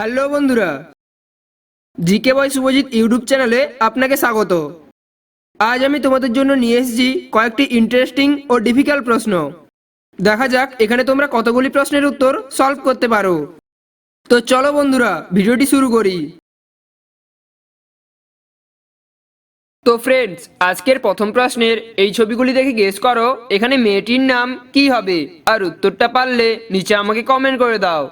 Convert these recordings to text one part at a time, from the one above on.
Hello বন্ধুরা, GK বয় Subhajit YouTube চ্যানেলে আপনাকে স্বাগত। আজ আমি তোমাদের জন্য নিয়ে এসেছি কয়েকটি ইন্টারেস্টিং ও ডিফিকাল্ট প্রশ্ন। দেখা যাক এখানে তোমরা কতগুলি প্রশ্নের উত্তর সলভ করতে পারো। তো চলো বন্ধুরা, ভিডিওটি শুরু করি। তো ফ্রেন্ডস আজকের প্রথম প্রশ্নের এই ছবিগুলি দেখে গেস করো, এখানে মেয়েটির নাম কি হবে? আর উত্তরটা পারলে নিচে আমাকে কমেন্ট করে দাও।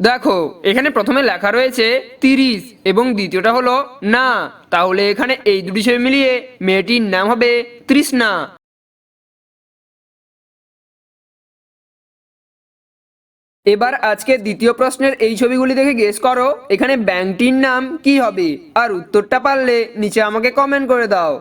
দেখো, এখানে প্রথমে লেখা রয়েছে তিরিশ এবং দ্বিতীয়টা হলো না। তাহলে এখানে এই দুটি ছবি মিলিয়ে মেয়েটির নাম হবে তৃষ্ণা। এবার আজকে দ্বিতীয় প্রশ্নের এই ছবিগুলি দেখে গেস করো, এখানে ব্যাংকটির নাম কি হবে? আর উত্তরটা পারলে নিচে আমাকে কমেন্ট করে দাও।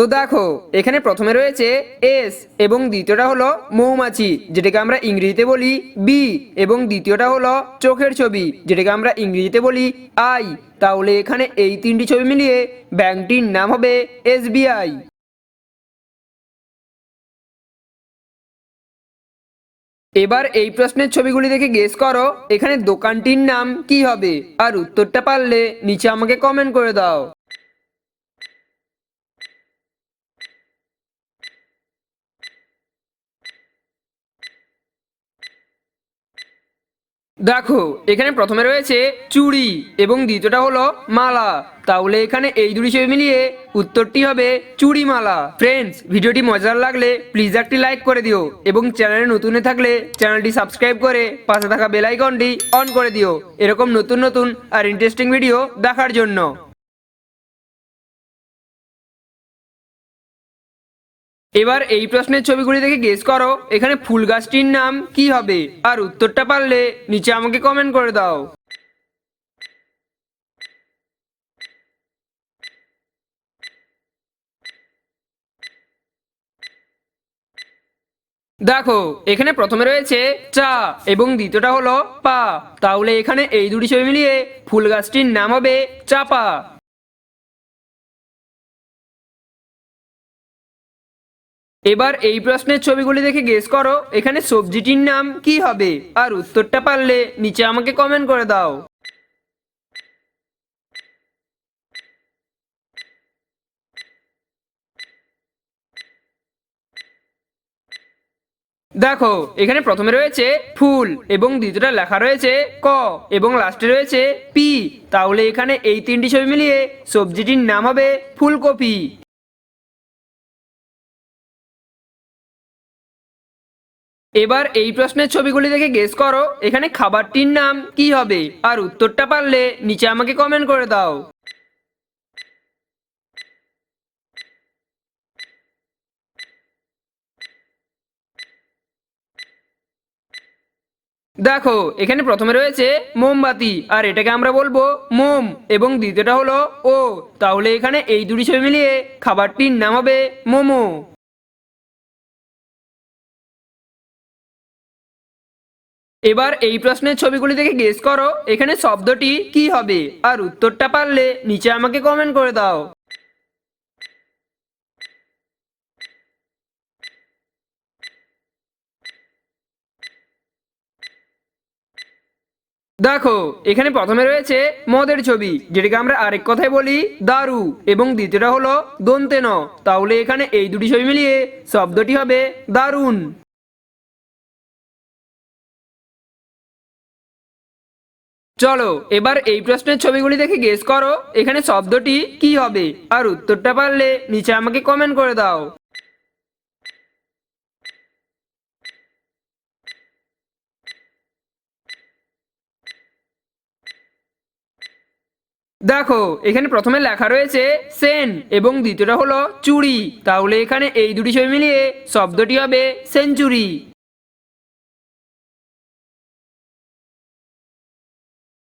তো দেখো, এখানে প্রথমে রয়েছে এস এবং দ্বিতীয়টা হলো মৌমাছি, যেটাকে আমরা ইংরেজিতে বলি বি এবং দ্বিতীয়টা হলো চোখের ছবি, যেটাকে আমরা ইংরেজিতে বলি আই। তাহলে এখানে এই তিনটি ছবি মিলিয়ে ব্যাংকটির নাম হবে এসবিআই। এবার এই প্রশ্নের ছবিগুলি দেখে গেস করো, এখানে দোকানটির নাম কি হবে? আর উত্তরটা পারলে নিচে আমাকে কমেন্ট করে দাও। দেখো, এখানে প্রথমে রয়েছে চুড়ি এবং দ্বিতীয়টা হলো মালা। তাহলে এখানে এই দুটি ছবি মিলিয়ে উত্তরটি হবে চুড়ি মালা। ফ্রেন্ডস ভিডিওটি মজার লাগলে প্লিজ একটি লাইক করে দিও এবং চ্যানেলে নতুন থাকলে চ্যানেলটি সাবস্ক্রাইব করে পাশে থাকা বেল আইকনটি অন করে দিও। এরকম নতুন নতুন আর ইন্টারেস্টিং ভিডিও দেখার জন্য। এবার এই প্রশ্নের ছবিগুলি দেখে গেস করো। এখানে ফুল গাছটির নাম কি হবে? আর উত্তরটা পারলে নিচে আমাকে কমেন্ট করে দাও। দেখো, এখানে প্রথমে রয়েছে চা এবং দ্বিতীয়টা হলো পা। তাহলে এখানে এই দুটি ছবি মিলিয়ে ফুল গাছটির নাম হবে চাপা। এবার এই প্রশ্নের ছবিগুলি দেখে গেস করো, এখানে সবজিটির নাম কি হবে? আর উত্তরটা পারলে নিচে আমাকে কমেন্ট করে দাও। দেখো, এখানে প্রথমে রয়েছে ফুল এবং দ্বিতীয়টা লেখা রয়েছে ক এবং লাস্টে রয়েছে পি। তাহলে এখানে এই তিনটি ছবি মিলিয়ে সবজিটির নাম হবে ফুলকপি। এবার এই প্রশ্নের ছবিগুলি দেখে গেস করো, এখানে খাবারটির নাম কি হবে? আর উত্তরটা পারলে নিচে আমাকে কমেন্ট করে দাও। দেখো, এখানে প্রথমে রয়েছে মোমবাতি, আর এটাকে আমরা বলব মোম, এবং দ্বিতীয়টা হলো ও। তাহলে এখানে এই দুটি ছবি মিলিয়ে খাবারটির নাম হবে মোমো। এবার এই প্রশ্নের ছবিগুলি দেখে গেস করো। এখানে শব্দটি কি হবে? আর উত্তরটা পারলে নিচে আমাকে কমেন্ট করে দাও। দেখো, এখানে প্রথমে রয়েছে মদের ছবি, যেটাকে আমরা আরেক কথায় বলি দারু, এবং দ্বিতীয়টা হলো দন্তে ন তাহলে এখানে এই দুটি ছবি মিলিয়ে শব্দটি হবে দারুণ চলো, এবার এই প্রশ্নের ছবিগুলি দেখে গেস করো, এখানে শব্দটি কি হবে? আর উত্তরটা পারলে নিচে আমাকে কমেন্ট করে দাও। দেখো, এখানে প্রথমে লেখা রয়েছে, সেন এবং দ্বিতীয়টা হলো, চুরি তাহলে এখানে এই দুটি ছবি মিলিয়ে শব্দটি হবে, সেঞ্চুরি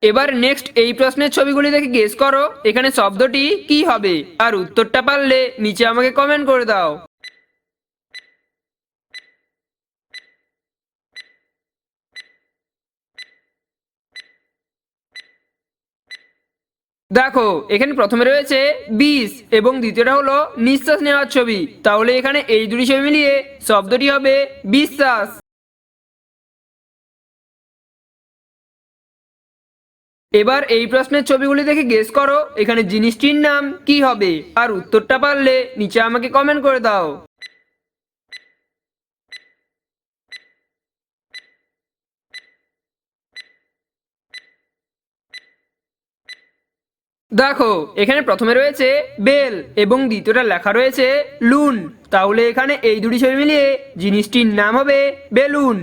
এবার নেক্সট এই প্রশ্নের ছবিগুলি দেখে গেস করো। এখানে শব্দটি কি হবে? আর উত্তরটা পারলে নিচে আমাকে কমেন্ট করে দাও। দেখো, এখানে প্রথমে রয়েছে বিষ এবং দ্বিতীয়টা হলো নিঃশ্বাস নেওয়ার ছবি। তাহলে এখানে এই দুটি ছবি মিলিয়ে শব্দটি হবে বিশ্বাস। এবার এই প্রশ্নের ছবিগুলি দেখে গেস করো, এখানে জিনিসটির নাম কি হবে? আর উত্তরটা পারলে নিচে আমাকে কমেন্ট করে দাও। দেখো, এখানে প্রথমে রয়েছে বেল এবং দ্বিতীয়টা লেখা রয়েছে লুন। তাহলে এখানে এই দুটি ছবি মিলিয়ে জিনিসটির নাম হবে বেলুন।